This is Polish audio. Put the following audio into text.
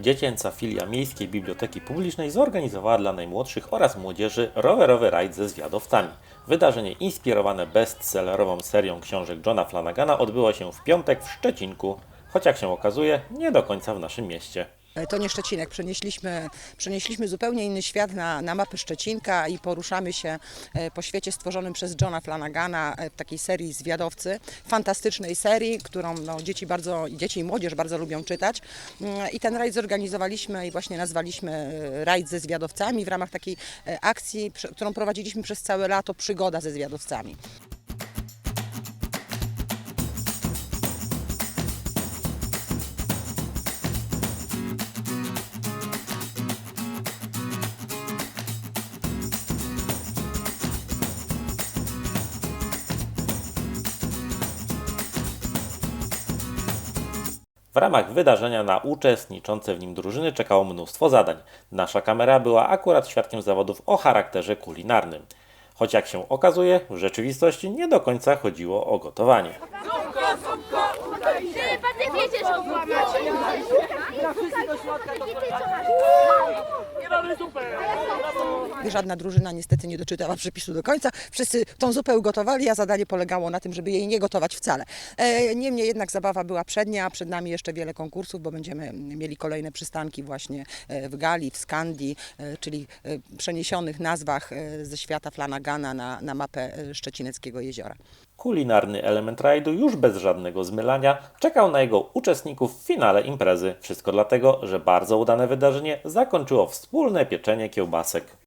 Dziecięca filia Miejskiej Biblioteki Publicznej zorganizowała dla najmłodszych oraz młodzieży rowerowy rajd ze zwiadowcami. Wydarzenie inspirowane bestsellerową serią książek Johna Flanagana odbyło się w piątek w Szczecinku, choć jak się okazuje, nie do końca w naszym mieście. E, To nie Szczecinek, przenieśliśmy, przenieśliśmy zupełnie inny świat na, na mapy Szczecinka i poruszamy się e, po świecie stworzonym przez Johna Flanagana e, w takiej serii Zwiadowcy, fantastycznej serii, którą no, dzieci, bardzo, dzieci i młodzież bardzo lubią czytać. Mm, I ten rajd zorganizowaliśmy i właśnie nazwaliśmy rajd ze zwiadowcami w ramach takiej akcji, którą prowadziliśmy przez całe lato, przygoda ze zwiadowcami. W ramach wydarzenia na uczestniczące w nim drużyny czekało mnóstwo zadań. Nasza kamera była akurat świadkiem zawodów o charakterze kulinarnym. Choć jak się okazuje, w rzeczywistości nie do końca chodziło o gotowanie. Ty, pan nie że Żadna drużyna niestety nie doczytała przepisu do końca. Wszyscy tą zupę ugotowali, a zadanie polegało na tym, żeby jej nie gotować wcale. E, Niemniej jednak zabawa była przednia, przed nami jeszcze wiele konkursów, bo będziemy mieli kolejne przystanki właśnie e, w Gali, w Skandii, e, czyli przeniesionych nazwach ze świata Flanagana na, na mapę Szczecineckiego jeziora. Kulinarny element rajdu już bez żadnego zmylania czekał na jego uczestników w finale imprezy. Wszystko dlatego, że bardzo udane wydarzenie zakończyło wspólne pieczenie kiełbasek.